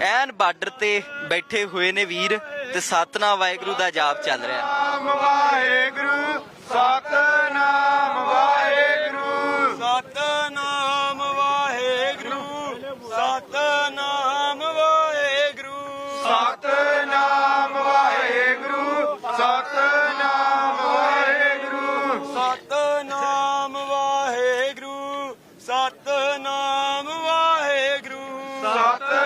ਐਨ border ਤੇ ਬੈਠੇ ਹੋਏ ਨੇ ਵੀਰ ਤੇ ਸਤਨਾਮ ਵਾਹਿਗੁਰੂ ਦਾ ਜਾਪ ਚੱਲ ਰਿਹਾ। ਵਾਹਿਗੁਰੂ ਸਤਨਾਮ ਵਾਹਿਗੁਰੂ। ਸਤਨਾਮ ਵਾਹਿਗੁਰੂ ਸਤਨਾਮ ਵਾਹਿਗੁਰੂ। ਸਤਨਾਮ ਵਾਹਿਗੁਰੂ ਸਤਨਾਮ ਵਾਹਿਗੁਰੂ। ਸਤਨਾਮ ਵਾਹਿਗੁਰੂ ਸਤਨਾਮ ਵਾਹਿਗੁਰੂ। ਸਤਨਾਮ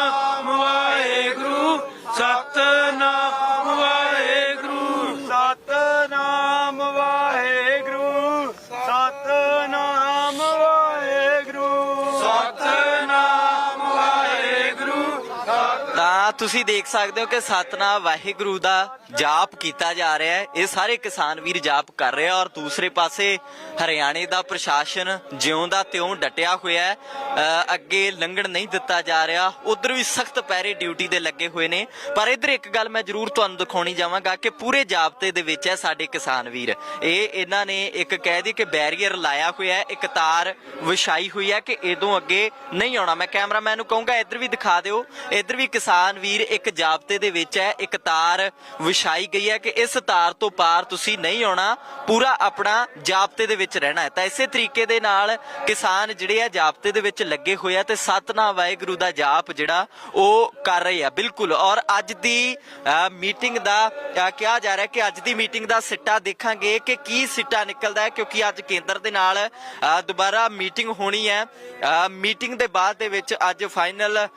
ਤਾਂ ਤੁਸੀਂ ਦੇਖ ਸਕਦੇ ਹੋ ਕਿ ਸਤਨਾਮ ਵਾਹਿਗੁਰੂ ਦਾ ਜਾਪ ਕੀਤਾ ਜਾ ਰਿਹਾ ਹੈ। ਇਹ ਸਾਰੇ ਕਿਸਾਨ ਵੀਰ ਜਾਪ ਕਰ ਰਹੇ ਆ ਔਰ ਦੂਸਰੇ ਪਾਸੇ ਹਰਿਆਣੇ ਦਾ ਪ੍ਰਸ਼ਾਸਨ ਜਿਉਂ ਦਾ ਤਿਉਂ ਡਟਿਆ ਹੋਇਆ ਹੈ। ਅੱਗੇ ਲੰਘਣ ਨਹੀਂ ਦਿੱਤਾ ਜਾ ਰਿਹਾ। ਉਧਰ ਵੀ ਸਖਤ ਪੈਰੇ ਡਿਊਟੀ ਦੇ ਲੱਗੇ ਹੋਏ ਨੇ। ਪਰ ਇਧਰ ਇੱਕ ਗੱਲ ਮੈਂ ਜ਼ਰੂਰ ਤੁਹਾਨੂੰ ਦਿਖਾਉਣੀ ਜਾਵਾਂਗਾ ਕਿ ਪੂਰੇ ਜਾਬਤੇ ਦੇ ਵਿੱਚ ਹੈ ਸਾਡੇ ਕਿਸਾਨ ਵੀਰ। ਇਹ ਇਹਨਾਂ ਨੇ ਇੱਕ ਕਹਿ ਦੀ ਕਿ ਬੈਰੀਅਰ ਲਾਇਆ ਹੋਇਆ ਹੈ। ਇੱਕ ਤਾਰ ਵਿਛਾਈ ਹੋਈ ਹੈ ਕਿ ਇਦੋਂ ਅੱਗੇ ਨਹੀਂ ਆਉਣਾ। ਮੈਂ ਕੈਮਰਾਮੈਨ ਨੂੰ ਕਹੂੰਗਾ, ਇੱਧਰ ਵੀ ਦਿਖਾ ਦਿਓ। ਇੱਧਰ ਵੀ ਕਿਸਾਨ ਕਿਸਾਨ ਵੀਰ ਇੱਕ ਜਾਬਤੇ ਦੇ ਵਿੱਚ ਹੈ ਇੱਕ ਤਾਰ ਵਿਛਾਈ ਗਈ ਹੈ ਕਿ ਇਸ ਤਾਰ ਤੋਂ ਪਾਰ ਤੁਸੀਂ ਨਹੀਂ ਆਉਣਾ ਪੂਰਾ ਆਪਣਾ ਜਾਬਤੇ ਦੇ ਵਿੱਚ ਰਹਿਣਾ ਹੈ। ਤਾਂ ਇਸੇ ਤਰੀਕੇ ਦੇ ਨਾਲ ਕਿਸਾਨ ਜਿਹੜੇ ਆ ਜਾਬਤੇ ਦੇ ਵਿੱਚ ਲੱਗੇ ਹੋਏ ਆ ਤੇ ਸਤਨਾਮ ਵਾਹਿਗੁਰੂ ਦਾ ਜਾਪ ਜਿਹੜਾ ਉਹ ਕਰ ਰਹੇ ਆ। ਬਿਲਕੁਲ। ਔਰ ਅੱਜ ਦੀ ਅ, ਮੀਟਿੰਗ ਦਾ ਕਿਹਾ ਜਾ ਰਿਹਾ ਕਿ ਅੱਜ ਦੀ ਮੀਟਿੰਗ ਦਾ ਸਿੱਟਾ ਦੇਖਾਂਗੇ ਕਿ ਕੀ ਸਿੱਟਾ ਨਿਕਲਦਾ ਹੈ ਕਿਉਂਕਿ ਅੱਜ ਕੇਂਦਰ ਦੇ ਨਾਲ ਦੁਬਾਰਾ ਮੀਟਿੰਗ ਹੋਣੀ ਹੈ। ਅ, ਮੀਟਿੰਗ ਦੇ ਬਾਅਦ ਦੇ ਵਿੱਚ ਅੱਜ ਫਾਈਨਲ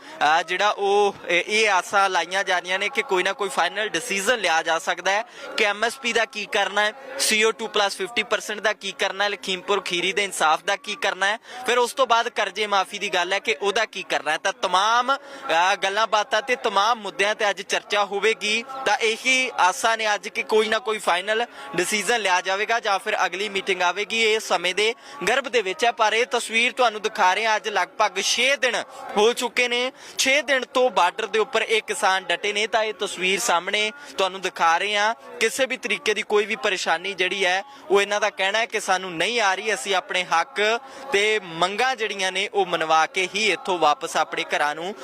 ਜਿਹੜਾ ਉਹ ਇਹ ਇਹ ਆਸਾਂ ਲਾਈਆਂ ਜਾ ਰਹੀਆਂ ਨੇ ਕਿ ਕੋਈ ਨਾ ਕੋਈ ਫਾਈਨਲ ਡਿਸੀਜਨ ਲਿਆ ਜਾ ਸਕਦਾ ਹੈ ਕਿ ਐਮਐਸਪੀ ਦਾ ਕੀ ਕਰਨਾ ਹੈ CO2 50% ਦਾ ਕੀ ਕਰਨਾ ਹੈ ਲਖੀਮਪੁਰ ਖੀਰੀ ਦੇ ਇਨਸਾਫ ਦਾ ਕੀ ਕਰਨਾ ਹੈ ਫਿਰ ਉਸ ਤੋਂ ਬਾਅਦ ਕਰਜ਼ੇ ਮਾਫੀ ਦੀ ਗੱਲ ਹੈ ਕਿ ਉਹਦਾ ਕੀ ਕਰਨਾ ਹੈ ਤਾਂ तमाम ਅ, ਗੱਲਾਂ ਬਾਤਾਂ ਤੇ तमाम ਮੁੱਦਿਆਂ ਤੇ ਅੱਜ ਚਰਚਾ ਹੋਵੇਗੀ ਤਾਂ ਇਹੀ ਆਸਾਂ ਨੇ ਅੱਜ ਕਿ ਕੋਈ ਨਾ ਕੋਈ ਫਾਈਨਲ ਡਿਸੀਜਨ ਲਿਆ ਜਾਵੇਗਾ ਜਾਂ ਫਿਰ ਅਗਲੀ ਮੀਟਿੰਗ ਆਵੇਗੀ ਇਹ ਸਮੇਂ ਦੇ ਗਰਭ ਦੇ ਵਿੱਚ ਹੈ ਪਰ ਇਹ ਤਸਵੀਰ ਤੁਹਾਨੂੰ ਦਿਖਾ ਰਹੇ ਹਾਂ ਅੱਜ ਲਗਭਗ 6 ਦਿਨ ਹੋ ਚੁੱਕੇ ਨੇ 6 ਦਿਨ ਤੋਂ ਬਾਰਡਰ ਦੇ ਉੱਪਰ ਇਹ ਕਿਸਾਨ ਡਟੇ ਨੇ ਤਾਂ ਇਹ ਤਸਵੀਰ ਸਾਹਮਣੇ ਤੁਹਾਨੂੰ ਦਿਖਾ ਰਹੇ ਹਾਂ। ਕਿਸੇ ਵੀ ਤਰੀਕੇ ਦੀ ਕੋਈ ਵੀ ਪਰੇਸ਼ਾਨੀ ਜਿਹੜੀ ਹੈ, ਉਹ ਇਹਨਾਂ ਦਾ ਕਹਿਣਾ ਹੈ ਕਿ ਸਾਨੂੰ ਨਹੀਂ ਆ ਰਹੀ। ਅਸੀਂ ਆਪਣੇ ਹੱਕ ਤੇ ਮੰਗਾਂ ਜਿਹੜੀਆਂ ਨੇ, ਉਹ ਮਨਵਾ ਕੇ ਹੀ ਇੱਥੋਂ ਵਾਪਸ ਆਪਣੇ ਘਰਾਂ ਨੂੰ